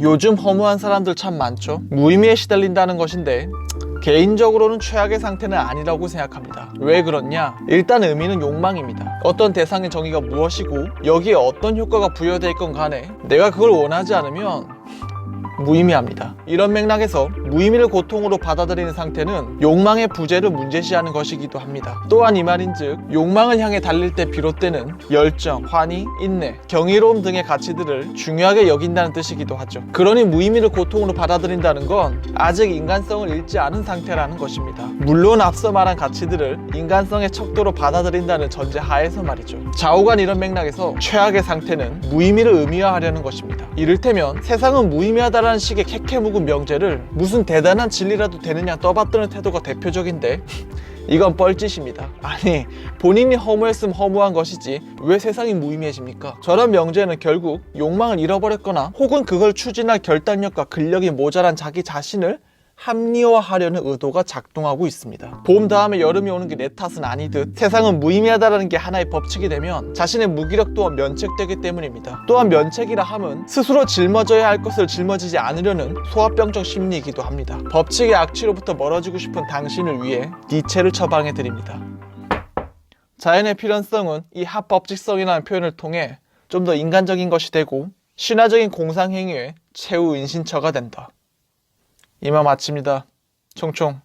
요즘 허무한 사람들 참 많죠. 무의미에 시달린다는 것인데 개인적으로는 최악의 상태는 아니라고 생각합니다. 왜 그렇냐? 일단 의미는 욕망입니다. 어떤 대상의 정의가 무엇이고 여기에 어떤 효과가 부여될 건 간에 내가 그걸 원하지 않으면 무의미합니다. 이런 맥락에서 무의미를 고통으로 받아들이는 상태는 욕망의 부재를 문제시하는 것이기도 합니다. 또한 이 말인즉 욕망을 향해 달릴 때 비롯되는 열정, 환희, 인내, 경이로움 등의 가치들을 중요하게 여긴다는 뜻이기도 하죠. 그러니 무의미를 고통으로 받아들인다는 건 아직 인간성을 잃지 않은 상태라는 것입니다. 물론 앞서 말한 가치들을 인간성의 척도로 받아들인다는 전제 하에서 말이죠. 좌우간 이런 맥락에서 최악의 상태는 무의미를 의미화하려는 것입니다. 이를테면 세상은 무의미하다라는 식의 캐캐 묵은 명제를 무슨 대단한 진리라도 되느냐 떠받드는 태도가 대표적인데 이건 뻘짓입니다. 아니 본인이 허무했음 허무한 것이지 왜 세상이 무의미해집니까? 저런 명제는 결국 욕망을 잃어버렸거나 혹은 그걸 추진할 결단력과 근력이 모자란 자기 자신을 합리화하려는 의도가 작동하고 있습니다. 봄 다음에 여름이 오는 게 내 탓은 아니듯 세상은 무의미하다라는 게 하나의 법칙이 되면 자신의 무기력 또한 면책되기 때문입니다. 또한 면책이라 함은 스스로 짊어져야 할 것을 짊어지지 않으려는 소아병적 심리이기도 합니다. 법칙의 악취로부터 멀어지고 싶은 당신을 위해 니체를 처방해 드립니다. 자연의 필연성은 이 합법칙성이라는 표현을 통해 좀 더 인간적인 것이 되고 신화적인 공상행위의 최후 인신처가 된다. 이만 마칩니다. 총총.